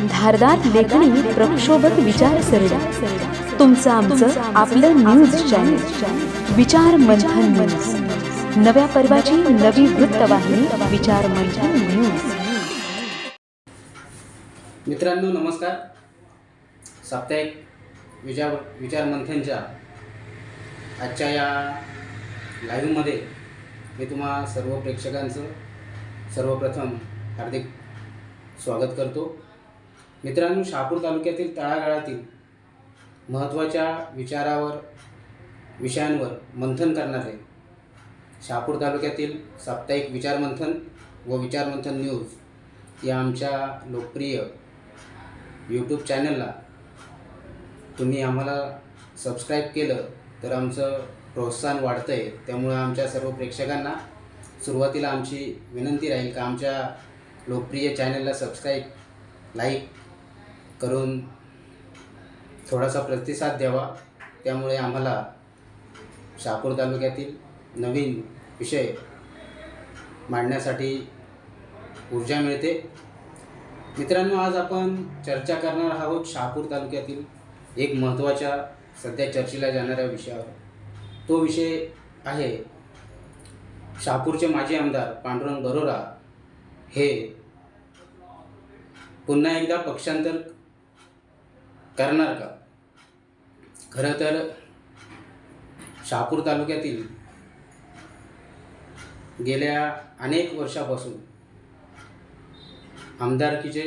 धारदार लेखणी प्रक्षोभक विचारसरणी तुमचं आमचं आपलं न्यूज चॅनल विचार मंथन न्यूज नव्या पर्वाची नवी वृत्तवाहिनी विचार मंथन न्यूज मित्रांनो नमस्कार. साप्ताहिक विचार विचार मंथनच्या आजच्या या लाईव्हमध्ये मी तुम्हा सर्व प्रेक्षकांचं सर्वप्रथम हार्दिक स्वागत करतो. मित्रांनो शहापूर तालुक्यातील तळागाळातील महत्त्वाच्या विचारावर विषयांवर मंथन करणारे शहापूर तालुक्यातील साप्ताहिक विचारमंथन व विचारमंथन न्यूज या आमच्या लोकप्रिय यूट्यूब चॅनलला तुम्ही आम्हाला सबस्क्राईब केलं तर आमचं प्रोत्साहन वाढतं आहे त्यामुळं आमच्या सर्व प्रेक्षकांना सुरुवातीला आमची विनंती राहील का आमच्या लोकप्रिय चॅनलला सबस्क्राईब लाईक करून थोडासा प्रतिसाद द्यावा. त्यामुळे आम्हाला शहापूर तालुक्यातील नवीन विषय मांडण्यासाठी ऊर्जा मिळते. मित्रांनो आज आपण चर्चा करणार आहोत शहापूर तालुक्यातील एक महत्त्वाच्या सध्या चर्चेला जाणाऱ्या विषयावर. तो विषय आहे शहापूरचे माजी आमदार पांडुरंग बरोरा हे पुन्हा एकदा पक्षांतर करणार का? खरं तर शहापूर तालुक्यातील गेल्या अनेक वर्षापासून आमदारकीचे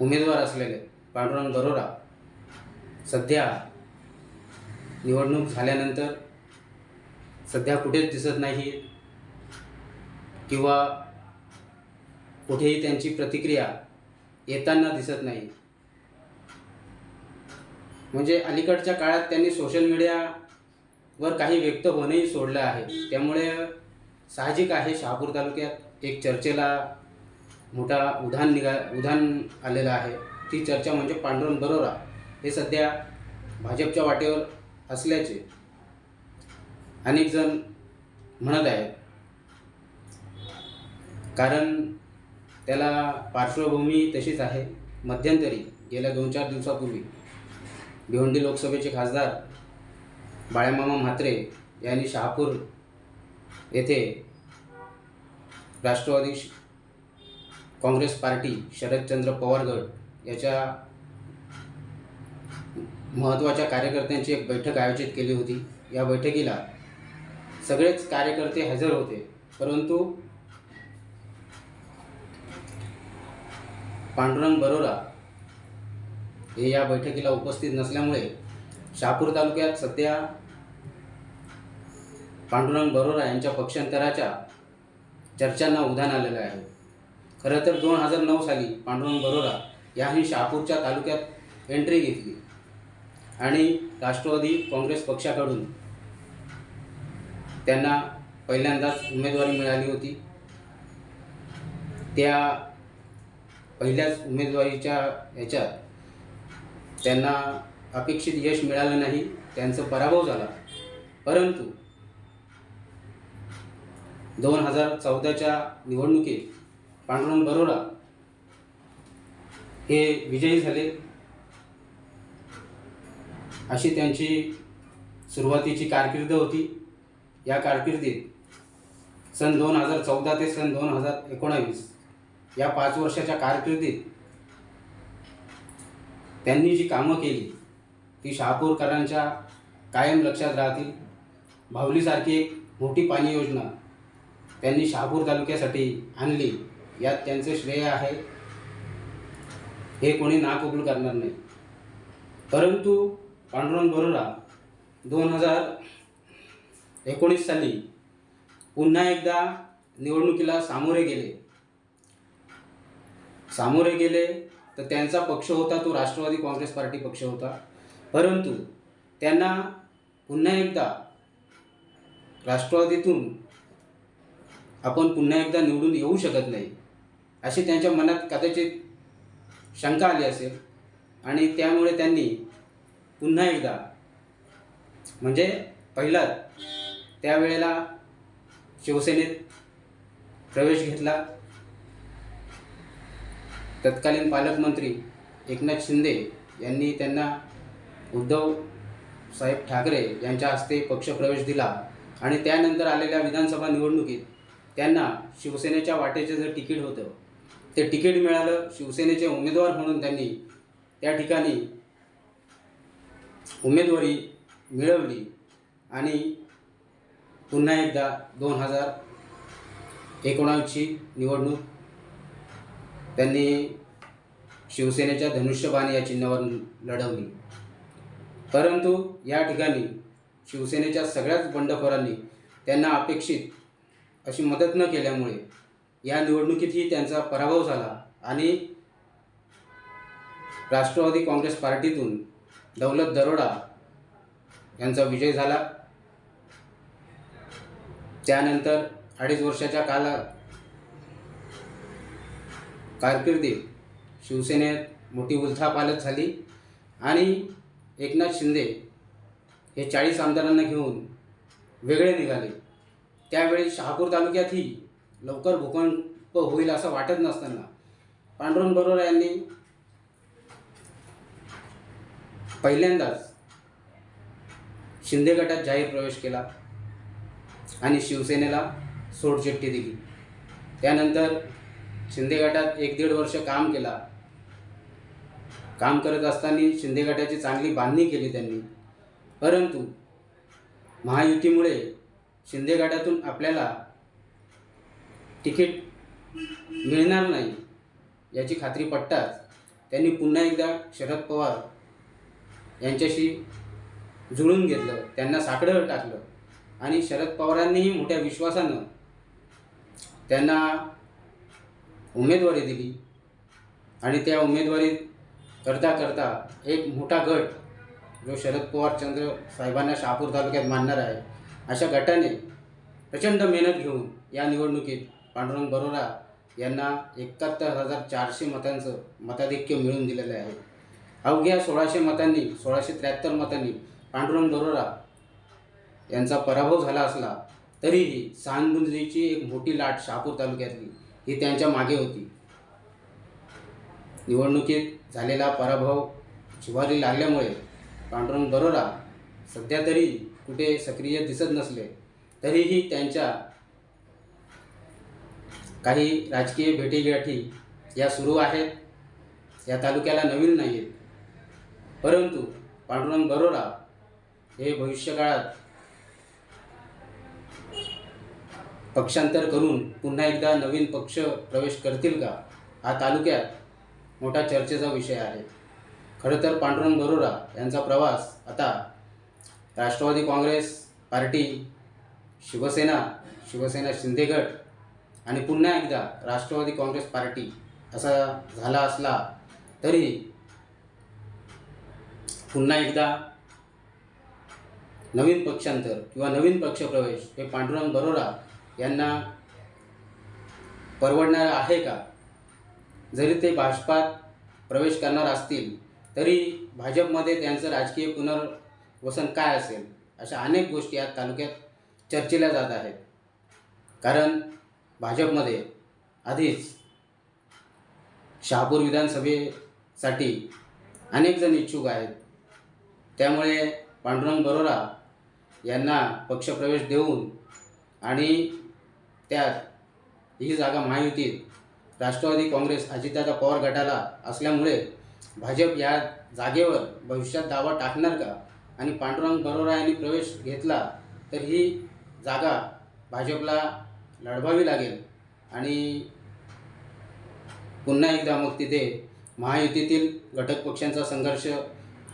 उमेदवार असलेले पांडुरंग बरोरा सध्या निवडणूक झाल्यानंतर सध्या कुठेच दिसत नाही किंवा कुठेही त्यांची प्रतिक्रिया येताना दिसत नाही म्हणजे अलीकडच्या काळात त्यांनी सोशल मीडियावर काही व्यक्त होणंही सोडलं आहे. त्यामुळे साहजिक आहे शहापूर तालुक्यात एक चर्चेला मोठा उधाण निघा उधाण आलेलं आहे. ती चर्चा म्हणजे पांडुरंग बरोरा हे सध्या भाजपच्या वाटेवर असल्याचे अनेक जण म्हणत आहेत. कारण त्याला पार्श्वभूमी तशीच आहे. मध्यंतरी गेल्या दोन चार दिवसापूर्वी भिवंडी लोकसभेचे खासदार बाळ्यामामा म्हात्रे यांनी शहापूर येथे राष्ट्रवादी काँग्रेस पार्टी शरदचंद्र पवार गट याच्या महत्त्वाच्या कार्यकर्त्यांची एक बैठक आयोजित केली होती. या बैठकीला सगळेच कार्यकर्ते हजर होते. परंतु पांडुरंग बरोरा हे या बैठकीला उपस्थित नसल्यामुळे शहापूर तालुक्यात सध्या पांडुरंग बरोरा यांच्या पक्षांतराच्या चर्चांना उधाण आलेलं आहे. खरं तर दोन हजार नऊ साली पांडुरंग बरोरा यांनी शहापूरच्या तालुक्यात एंट्री घेतली. आणि राष्ट्रवादी काँग्रेस पक्षाकडून त्यांना पहिल्यांदाच उमेदवारी मिळाली होती. त्या पहिल्याच उमेदवारीच्या ह्याच्यात त्यांना अपेक्षित यश मिळालं नाही त्यांचा पराभव झाला. परंतु दोन हजार चौदाच्या निवडणुकीत पांडुरंग बरोरा हे विजयी झाले. अशी त्यांची सुरुवातीची कारकिर्द होती. या कारकिर्दीत सन दोन हजार चौदा ते सन दोन हजार एकोणावीस या पाच वर्षाच्या कारकिर्दीत त्यांनी जी कामं केली ती शहापूरकरांच्या कायम लक्षात राहतील. भावलीसारखी एक मोठी पाणी योजना त्यांनी शहापूर तालुक्यासाठी आणली यात त्यांचे श्रेय आहे. हे कोणी नाकबूल करणार नाही. परंतु पांडुरंग बरोरा दोन हजार एकोणीस साली पुन्हा एकदा निवडणुकीला सामोरे गेले. सामोरे गेले तर त्यांचा पक्ष होता तो राष्ट्रवादी काँग्रेस पार्टी पक्ष होता. परंतु त्यांना पुन्हा एकदा राष्ट्रवादीतून आपण पुन्हा एकदा निवडून येऊ शकत नाही अशी त्यांच्या मनात कदाचित शंका आली असेल. आणि त्यामुळे त्यांनी पुन्हा एकदा म्हणजे पहिलाच त्यावेळेला शिवसेनेत प्रवेश घेतला. तत्कालीन पालकमंत्री एकनाथ शिंदे यांनी त्यांना उद्धव साहेब ठाकरे यांच्या हस्ते पक्षप्रवेश दिला आणि त्यानंतर आलेल्या विधानसभा निवडणुकीत त्यांना शिवसेनेच्या वाटेचे जे तिकीट होतं ते तिकीट मिळालं शिवसेनेचे उमेदवार म्हणून त्यांनी त्या ठिकाणी उमेदवारी मिळवली आणि पुन्हा एकदा दोन हजार एकोणावीसची निवडणूक त्यांनी शिवसेनेच्या धनुष्यबाण या चिन्हावर लढवली. परंतु या ठिकाणी शिवसेनेच्या सगळ्याच बंडखोरांनी त्यांना अपेक्षित अशी मदत न केल्यामुळे या निवडणुकीतही त्यांचा पराभव झाला आणि राष्ट्रवादी काँग्रेस पार्टीतून दौलत दरोडा यांचा विजय झाला. त्यानंतर अडीच वर्षाच्या काला कारकिर्दीत शिवसेनेत मोठी उलथापालथ झाली आणि एकनाथ शिंदे हे चाळीस आमदारांना घेऊन वेगळे निघाले. त्यावेळी शहापूर तालुक्यातही लवकर भूकंप होईल असं वाटत नसताना पांडुरंग बरोरा यांनी पहिल्यांदाच शिंदे गटात जाहीर प्रवेश केला आणि शिवसेनेला सोडचिठ्ठी दिली. त्यानंतर शिंदे गटात एक दीड वर्ष काम केला. काम करत असताना शिंदे गटाची चांगली बांधणी केली त्यांनी. परंतु महायुतीमुळे शिंदे गटातून आपल्याला तिकीट मिळणार नाही याची खात्री पटताच त्यांनी पुन्हा एकदा शरद पवार यांच्याशी जुळून घेतलं त्यांना साकडं टाकलं आणि शरद पवारांनीही मोठ्या विश्वासानं त्यांना उमेदवारी दिली. आणि त्या उमेदवारी करता करता एक मोठा गट जो शरद पवार चंद्र साहेबांना शहापूर तालुक्यात मानणार आहे अशा गटाने प्रचंड मेहनत घेऊन या निवडणुकीत पांडुरंग बरोरा यांना एकाहत्तर हजार चारशे मतांचं मताधिक्य मिळून दिलेलं आहे. अवघ्या सोळाशे मतांनी सोळाशे त्र्याहत्तर मतांनी पांडुरंग बरोरा यांचा पराभव झाला असला तरीही सहानुभूतीची एक मोठी लाट शहापूर तालुक्यातली. ही त्यांच्या मागे होती. निवडणुकीत झालेला पराभव जिव्हारी लागल्यामुळे पांडुरंग बरोरा सध्या तरी कुठे सक्रिय दिसत नसले तरीही त्यांच्या काही राजकीय भेटीगाठी या सुरू आहेत या तालुक्याला नवीन नाही आहेत परंतु पांडुरंग बरोरा हे भविष्यकाळात पक्षांतर करून पुन्हा एकदा नवीन पक्ष प्रवेश करतील का? हा तालुक्यात मोठा चर्चेचा विषय आहे. खरं तर पांडुरंग बरोरा यांचा प्रवास आता राष्ट्रवादी काँग्रेस पार्टी शिवसेना शिवसेना शिंदेगड आणि पुन्हा एकदा राष्ट्रवादी काँग्रेस पार्टी असा झाला असला तरी पुन्हा एकदा नवीन पक्षांतर किंवा नवीन पक्षप्रवेश हे पांडुरंग बरोरा यांना परवडणार आहे का? जरी ते भाजपात प्रवेश करणार असतील तरी भाजपमध्ये त्यांचं राजकीय पुनर्वसन काय असेल अशा अनेक गोष्टी या तालुक्यात चर्चेल्या जात आहेत. कारण भाजपमध्ये आधीच शहापूर विधानसभेसाठी अनेक जण इच्छुक आहेत. त्यामुळे पांडुरंग बरोरा यांना पक्षप्रवेश देऊन आणि त्यात ही जागा महायुतीत राष्ट्रवादी काँग्रेस अजितदादा पवार गटाला असल्यामुळे भाजप या जागेवर भविष्यात दावा टाकणार का? आणि पांडुरंग बरोरा यांनी प्रवेश घेतला तर ही जागा भाजपला लढवावी लागेल. आणि पुन्हा एकदा मग तिथे महायुतीतील घटक पक्षांचा संघर्ष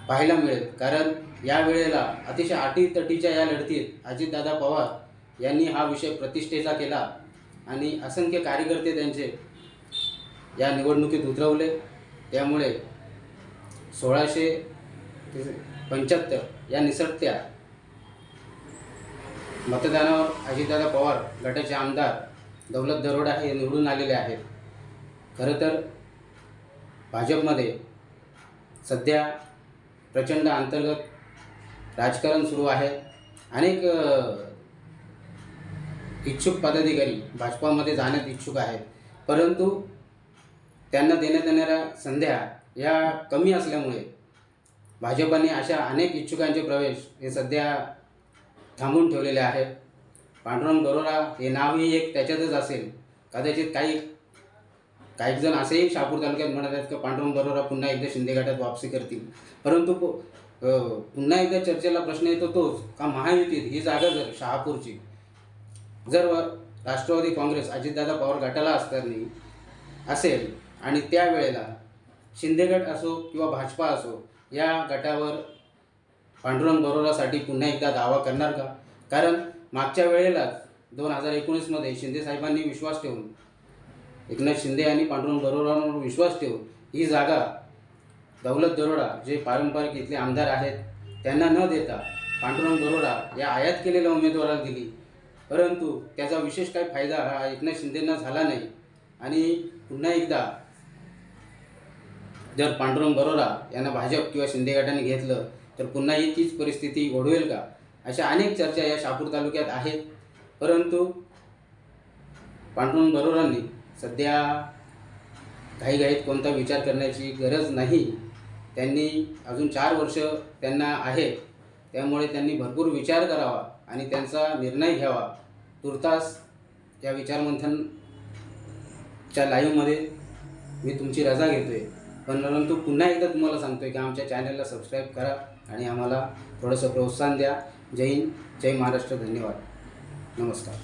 पाहायला मिळेल. कारण या वेळेला अतिशय अटीतटीच्या या लढतीत अजितदादा पवार यांनी हा विषय प्रतिष्ठेचा केला आणि असंख्य कार्यकर्ते त्यांचे या निवडणुकीत उतरवले. त्यामुळे सोळाशे पंच्याहत्तर या निसटत्या मतदानावर अजितदादा पवार गटाचे आमदार दौलत दरोडा हे निवडून आलेले आहेत. खरं तर भाजपमध्ये सध्या प्रचंड अंतर्गत राजकारण सुरू आहे. अनेक इच्छुक पदाधिकारी भाजपामध्ये जाण्यात इच्छुक आहेत. परंतु त्यांना देण्यात येणाऱ्या संध्या या कमी असल्यामुळे भाजपाने अशा अनेक इच्छुकांचे प्रवेश हे सध्या थांबून ठेवलेले आहेत. पांडुरंग बरोरा हे नावही एक त्याच्यातच असेल. कदाचित काही काही जण असेही शहापूर तालुक्यात म्हणत आहेत की पांडुरंग बरोरा पुन्हा एकदा शिंदे गटात वापसी करतील. परंतु पुन्हा एकदा चर्चेला प्रश्न येतो तोच का महायुतीत ही जागा जर शहापूरची जर राष्ट्रवादी काँग्रेस अजितदादा पवार गटाला असताना असेल आणि त्यावेळेला शिंदेगट असो किंवा भाजपा असो या गटावर पांडुरंग बरोरासाठी पुन्हा एकदा दावा करणार का? कारण मागच्या वेळेलाच दोन हजार एकोणीसमध्ये शिंदे साहेबांनी विश्वास ठेवून एकनाथ शिंदे आणि पांडुरंग बरोरांवर विश्वास ठेवून ही जागा दौलत दरोडा जे पारंपरिक इथले आमदार आहेत त्यांना न देता पांडुरंग दरोडा या आयात केलेल्या उमेदवाराला दिली. परंतु त्याचा विशेष काही फायदा हा एकनाथ शिंदेंना झाला नाही. आणि पुन्हा एकदा जर पांडुरंग बरोरा यांना भाजप किंवा शिंदे गटाने घेतलं तर पुन्हा ही तीच परिस्थिती ओढवेल का? अशा अनेक चर्चा या शापूर तालुक्यात आहेत. परंतु पांडुरंग बरोरांनी सध्या घाईघाईत कोणता विचार करण्याची गरज नाही. त्यांनी अजून चार वर्ष त्यांना आहे त्यामुळे त्यांनी भरपूर विचार करावा. आणि त्यांचा निर्णय घ्यावा. तुर्तास या विचारमंथनच्या लाईव्हमध्ये मी तुमची रजा घेतो आहे पण परंतु पुन्हा एकदा तुम्हाला सांगतो आहे की आमच्या चॅनलला सबस्क्राईब करा आणि आम्हाला थोडंसं प्रोत्साहन द्या. जय हिंद जय महाराष्ट्र धन्यवाद. नमस्कार.